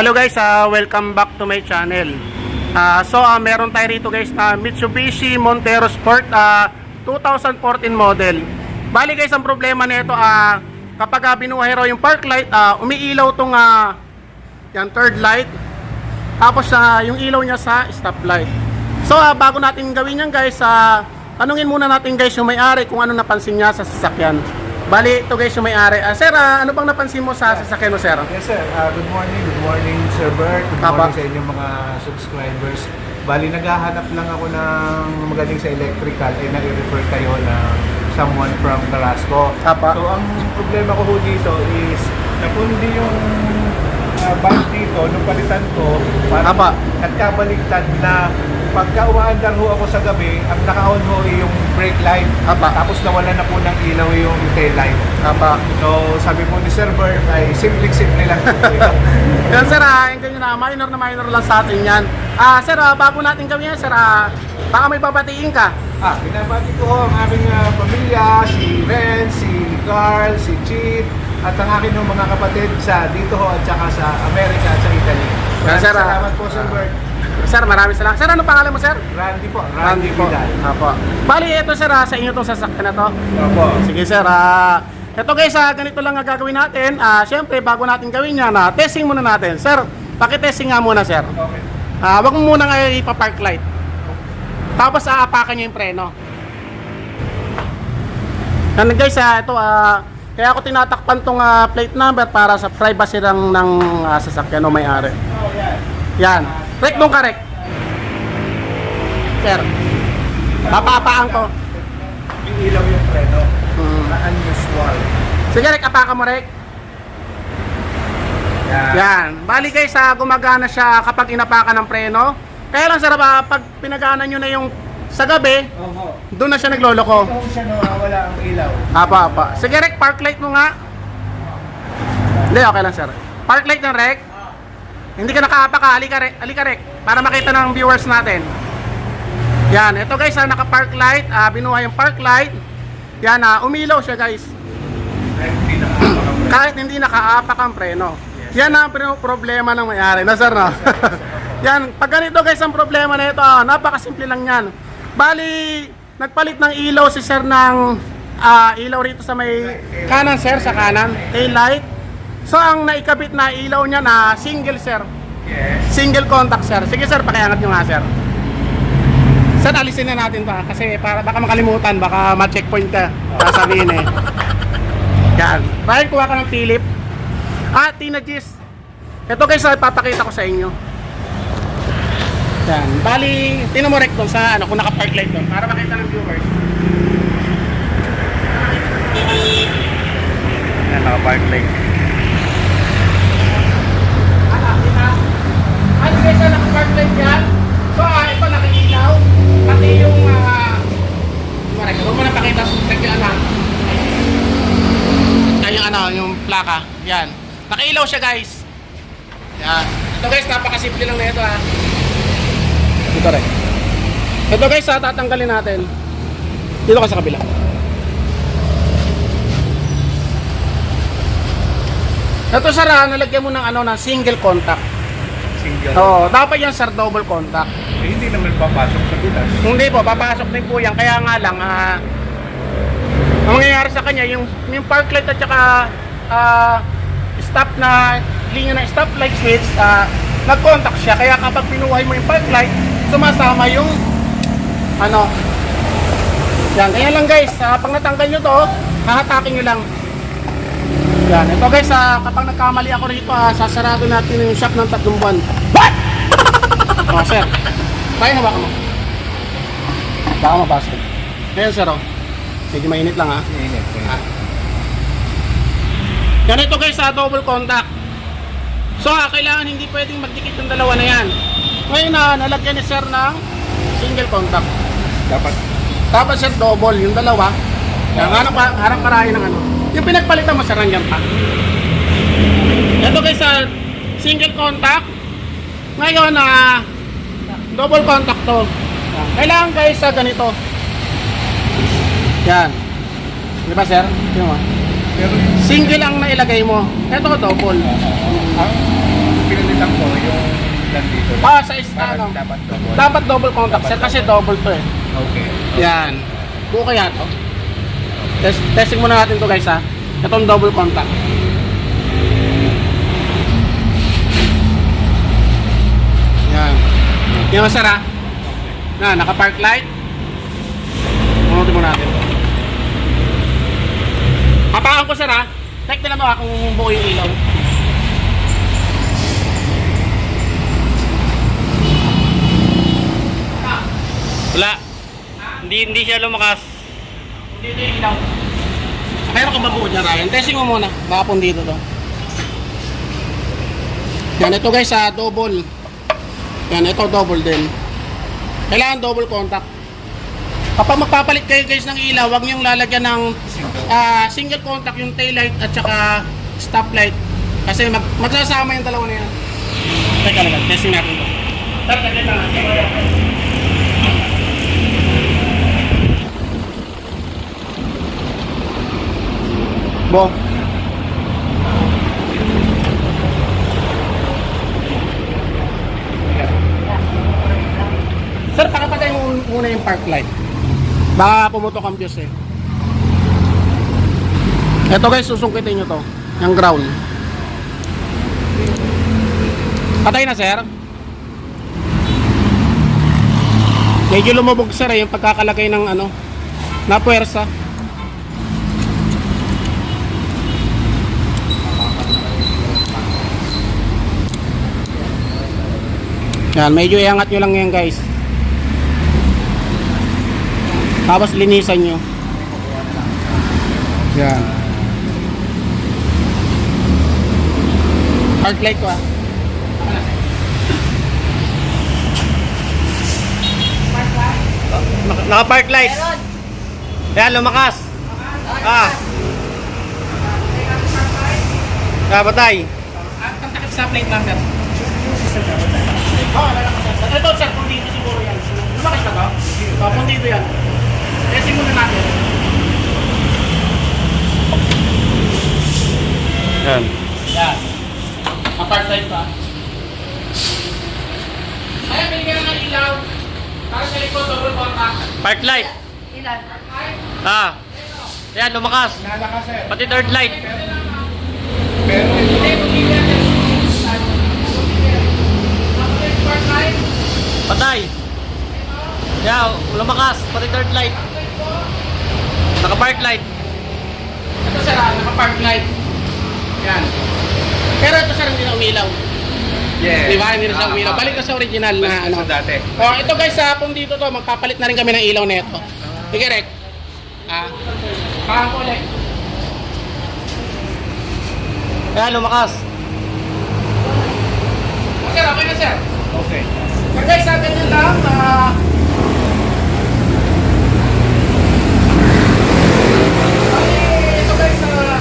Hello guys, ah, welcome back to my channel. Ah, so ah, meron tayo rito guys na Mitsubishi Montero Sport ah, 2014 model. Bali guys, ang problema nito ah kapag ah, binuhay raw yung park light, ah, umiilaw tong ah, yan third light. Tapos ah, yung ilaw niya sa stop light. So ah, bago natin gawin yan guys, ah, tanungin muna natin guys yung may-ari kung ano napansin niya sa sasakyan. Bali, ito guys yung may-ari. Ah, sir, ah, ano bang napansin mo sa sasakyan mo, sir? Yes sir, Ah, good morning, good morning Sir Bert, good Apa. morning sa inyong mga subscribers. Bali, naghahanap lang ako ng magaling sa electrical, eh nai-refer kayo na someone from Carrasco. Apa. So, ang problema ko ho dito is, napundi yung uh, bulb dito, nung palitan ko, parang Apa. nagkabaliktad na pagka umaandar ho ako sa gabi, ang naka-on ho yung brake light. Apa. Tapos nawala na po ng ilaw yung tail light. Apa. So, sabi po ni Sir Bert ay simple-simple lang po ito. Yan sir, ah, yung ganyan na, minor na minor lang sa atin yan. Ah, sir, ah, bago natin gawin yan, sir, ah, baka may babatiin ka. ah, binabati ko ho ang aming ah, pamilya, si Ren, si Carl, si Chip, at ang aking ho mga kapatid sa dito ho at saka sa Amerika at sa Italy. Maraming sir, ah. salamat po Sir Bert. Sir, maraming salamat. Sir, ano pangalan mo, sir? Randy po, Randy, Vidal. Apo. Bali, ito sir, ah, sa inyo itong sasakyan na to. Opo. Sige sir, ah, ito guys, ah, ganito lang ang gagawin natin. Ah, Siyempre, bago natin gawin yan, ah, testing muna natin. Sir, pakitesting nga muna, sir. Okay. Ah, wag mo muna nga ipa-park light. Tapos aapakan niyo yung preno. Yan guys, ah, ito ah, kaya ako tinatakpan tong ah, plate number para sa privacy ng, ng ah, sasakyan o may-ari. Oh, yan. Yan. Rek nung karek. Sir. Papaapaan ko. Yung ilaw yung preno. Hmm. Na unusual. Sige, Rek, apakan mo, Rek. Yan. Yan. Bali guys, ah, gumagana siya kapag inapakan ng preno. Kaya lang, sir, ah, pag pinagana nyo na yung sa gabi, Oho. doon na siya nagloloko. Ho siya nawawala ang ilaw. Apa, apa. Sige, Rek, park light mo nga. Hindi, okay lang, sir. Park light ng Rek. Hindi ka nakaapa ka. Halika, Rek. Halika, Rek. Para makita ng viewers natin. Yan. Ito, guys, ah, naka-park light. Ah, binuhay yung park light. Yan, ah, umilaw siya, guys. Hindi. Kahit hindi nakaapak ang preno. Yan ang problema ng mayari. Na, sir, no? yan. Pag ganito, guys, ang problema na ito, ah, napakasimple lang yan. Bali, nagpalit ng ilaw si sir ng ah, ilaw rito sa may kanan, sir, sa kanan. Tail light. So, ang naikabit na ilaw niya na single, sir. Yes. Single contact, sir. Sige, sir, pakiangat nyo nga, sir. Sir, alisin na natin to ha, kasi para baka makalimutan, baka ma-checkpoint ka. Sasabihin eh. Yan. Ryan, kuha ka ng Philip. Ah, Tina Gis. Ito guys, ah, ipapakita ko sa inyo. Yan. Bali, tinan mo rek doon sa ano, kung naka-park light doon, para makita ng viewers. Yan, naka-park light. Ah, kita. Ay, guys, ah, naka-park light yan. So, ah, ito nakikilaw. Pati yung, ah, Marek, huwag mo na pakita. Lagyan lang. Ay, yung ano, yung plaka. Yan. Nakailaw siya, guys. Yan. Ito, guys, napakasimple lang na ito, ha. Ito rin. Ito, guys, ha, tatanggalin natin. Dito ka sa kabila. Ito, sir, ha, nalagyan mo ng ano, ng single contact. Single. Oo, dapat yan, sir, double contact. Eh, hindi naman papasok sa bilas. Hindi po, papasok din po yan. Kaya nga lang, ah, ang mangyayari sa kanya, yung, yung park light at saka ah, stop na, linya na stop light switch, ah, nag-contact siya. Kaya kapag pinuhay mo yung park light, sumasama yung, ano, yan. Kaya lang guys, ah, pag natanggal nyo to, hahatakin nyo lang. Yan. Ito guys, ah, kapag nagkamali ako rito, ah, sasarado natin yung shop ng tatlong buwan. What? oh, sir. Kaya na mo? Baka mabasag. Ayan sir, oh. Medyo mainit lang ha. Init. Ah. Ganito guys sa double contact. So ah, kailangan hindi pwedeng magdikit yung dalawa na yan. Ngayon na nalagyan ni sir ng single contact. Dapat Tapos sir double yung dalawa. Yan, harap, harap parahin ng ano. Yung pinagpalitan mo sir nandiyan pa. Ito guys single contact. Ngayon na double contact to. Kailangan guys sa ganito. Yan. Di ba sir? Di mo? Single ang nailagay mo. Ito double. ang pinalitan ko yung nandito. Ah, sa is, Parang ano, dapat double. dapat double contact sir kasi double to eh. Okay. Yan. Buo kaya to. Test, testing muna natin to guys ha. Itong double contact. Yan. Yan sir ha. Na, naka-park light. Punutin mo natin. Hapakan ko sir ha. Check na mo ha kung buo yung ilaw. Wala. Hindi hindi siya lumakas. Dito yung ilaw. Meron ka ba buo dyan, Ryan? Testing mo muna. Baka dito to. Yan, ito guys, sa double. Yan, ito double din. Kailangan double contact. Kapag magpapalit kayo guys ng ilaw, huwag niyong lalagyan ng ah, single contact yung tail light at saka stop light. Kasi mag magsasama yung dalawa na yan. Teka lang, testing natin to. Teka, teka lang. Bo. Sir, pakapatay mo muna yung park light. Baka pumutok ang fuse eh. Ito guys, susungkitin nyo to. Yung ground. Patay na sir. Medyo lumubog sir eh, yung pagkakalagay ng ano, na puwersa. Yan, medyo iangat nyo lang yan guys. Tapos linisan nyo. Yan. Park light ko ah. Naka- Naka-park light. Yan, lumakas. Ah. Ah, patay. At ang takip sa plate. Ito sir, kung dito siguro yan. Lumakas na ba? Oo, kung dito yan. Testing muna natin. Yan. Yan. Apart light pa. Kaya binigyan ng ilaw. Para sa likod, double contact. Park light. Ilan? Ah. Yan, lumakas. Nalakas sir. Pati third light. Pero Hindi, kung dito yan. Apart light. Patay. Yan, lumakas. Pati third light. Naka-park light. Ito sir, ah, naka-park light. Yan. Pero ito sir, hindi na umilaw. yes. Di ba? Hindi na siya Ah, umilaw. ah. Balik ka sa original na ano. dati. Oh, ito guys, sa kung dito to, magpapalit na rin kami ng ilaw nito. Sige, Rek. Ah. Parang ko, Rek. Yan, lumakas. Oh, sir, okay na, sir. Okay. So guys, sa ganyan lang, ah... Bali, ito guys, ah...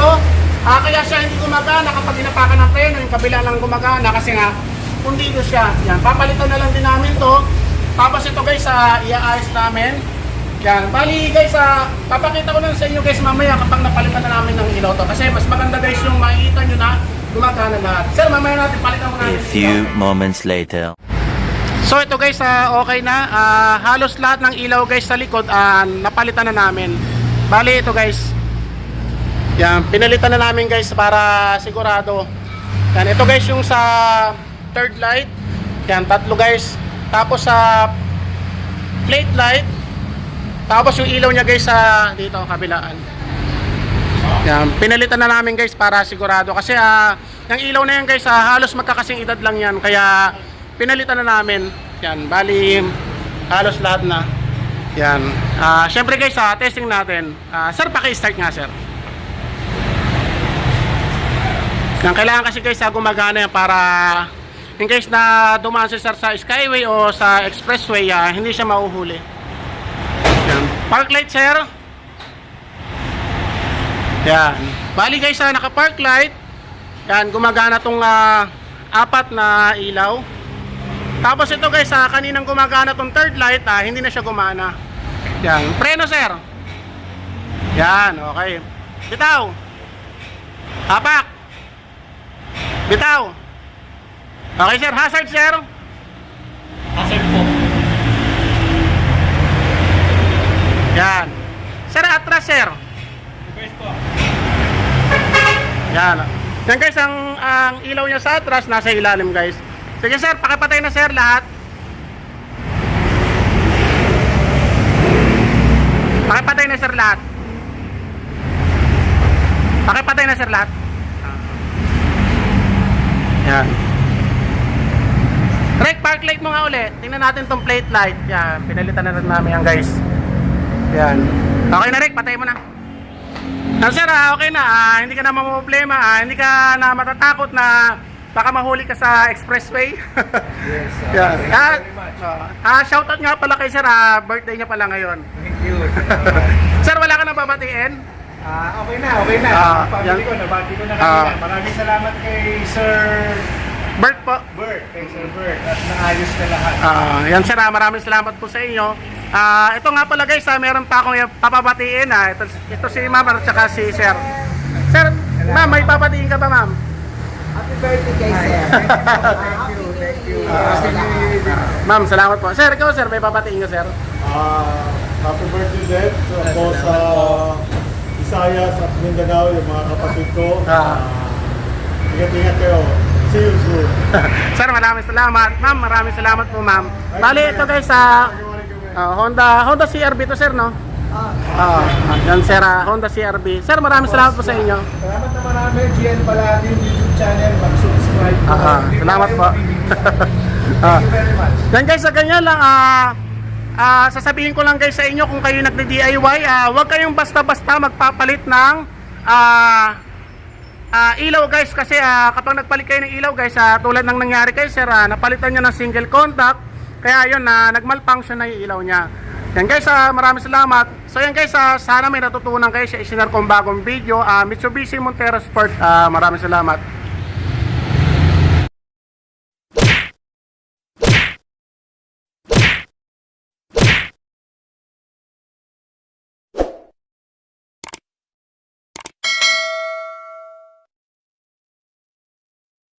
dito, ah, kaya siya hindi gumagana kapag inapakan ng preno, yung kabila lang gumagana kasi nga, kung dito siya, yan, papalitan na lang din namin to. Tapos ito guys, ah, iaayos namin. Yan, bali guys, ah, papakita ko lang sa inyo guys mamaya kapag napalitan na namin ng ilaw to. Kasi mas maganda guys yung makikita nyo na gumagana lahat. Sir, mamaya natin palitan mo A natin. yung few moments later. So ito guys, ah, okay na. Ah, halos lahat ng ilaw guys sa likod ah, napalitan na namin. Bali ito guys. Yan, pinalitan na namin guys para sigurado. Yan, ito guys yung sa third light. Yan, tatlo guys. Tapos sa plate light. Tapos yung ilaw niya guys sa dito kabilaan. Yan, pinalitan na namin guys para sigurado kasi ah yung ilaw na yan guys ah, halos magkakasing edad lang yan kaya pinalitan na namin. Yan, bali halos lahat na. Yan. Ah, syempre guys, ah, testing natin. Ah, sir, paki-start nga sir. Yan, kailangan kasi guys ah, gumagana yan para in case na dumaan si sir sa skyway o sa expressway, ah, hindi siya mauhuli. Yan. Park light sir. Yan. Bali guys, ah, naka-park light. Yan, gumagana tong ah, apat na ilaw. Tapos ito guys, ah, kaninang gumagana tong third light, ah, hindi na siya gumana. Yan. Preno sir. Yan, okay. Bitaw. Hapak. Bitaw. Okay sir, hazard sir. Hazard po. Yan. Sir, atras sir. Request po. Yan. Yan guys, ang, ang ilaw niya sa atras, nasa ilalim guys. Sige sir, pakipatay na sir lahat. Pakipatay na sir lahat. Pakipatay na sir lahat. Yan. Rek, park light mo nga ulit. Tingnan natin tong plate light. Yan, pinalitan na rin namin yan guys. Yan. Okay na Rek, patay mo na. Ah, sir, ah, okay na. Ah, hindi ka na problema. Ah, hindi ka na matatakot na baka mahuli ka sa expressway. Yes. uh, yeah. thank you Ah, very much. ah, shoutout nga pala kay sir. Ah, birthday niya pala ngayon. Thank you. Sir, wala ka na babatiin? Ah, okay na, okay na. Ah, family yan. ko, nabati ko na Ah. kanina. Maraming salamat kay Sir Bert po. Bert, kay Sir Bert. At naayos na lahat. Ah, yan sir, ah, maraming salamat po sa inyo. Ah, ito nga pala guys, ah, meron pa akong papabatiin. Ah. Ito, ito si ma'am at saka si sir. Sir, ma'am, may papatiin ka ba ma'am? Happy birthday kay Sir. Thank you, thank you. Ah. Happy New Year. Ma'am, salamat po. Sir, ikaw sir, may papatiin ka sir? Ah, happy birthday din po sa Visayas at Mindanao, yung mga kapatid ko. Ah. Ah, ingat-ingat kayo. See you soon. Sir, maraming salamat. Ma'am, maraming salamat po, ma'am. Bali, ito guys, sa Honda Honda CRV to, sir, no? Ah, ah, yan, sir, ah, Honda CRV. Sir, maraming salamat po sa inyo. Salamat na marami. GN Palagi YouTube channel. Mag-subscribe po. Ah, ah, salamat po. Ah. Thank you very much. Yan guys, sa ganyan lang, ah, ah, sasabihin ko lang guys sa inyo kung kayo nagde-DIY, ah, huwag kayong basta-basta magpapalit ng ah, ah, ilaw guys kasi ah, kapag nagpalit kayo ng ilaw guys, ah, tulad ng nangyari kay sir, ah, napalitan niya ng single contact, kaya yun, na nag-malfunction na yung ilaw niya. Yan guys, ah, maraming salamat. So yan guys, ah, sana may natutunan kayo sa isinar kong bagong video. Ah, Mitsubishi Montero Sport, ah, maraming salamat.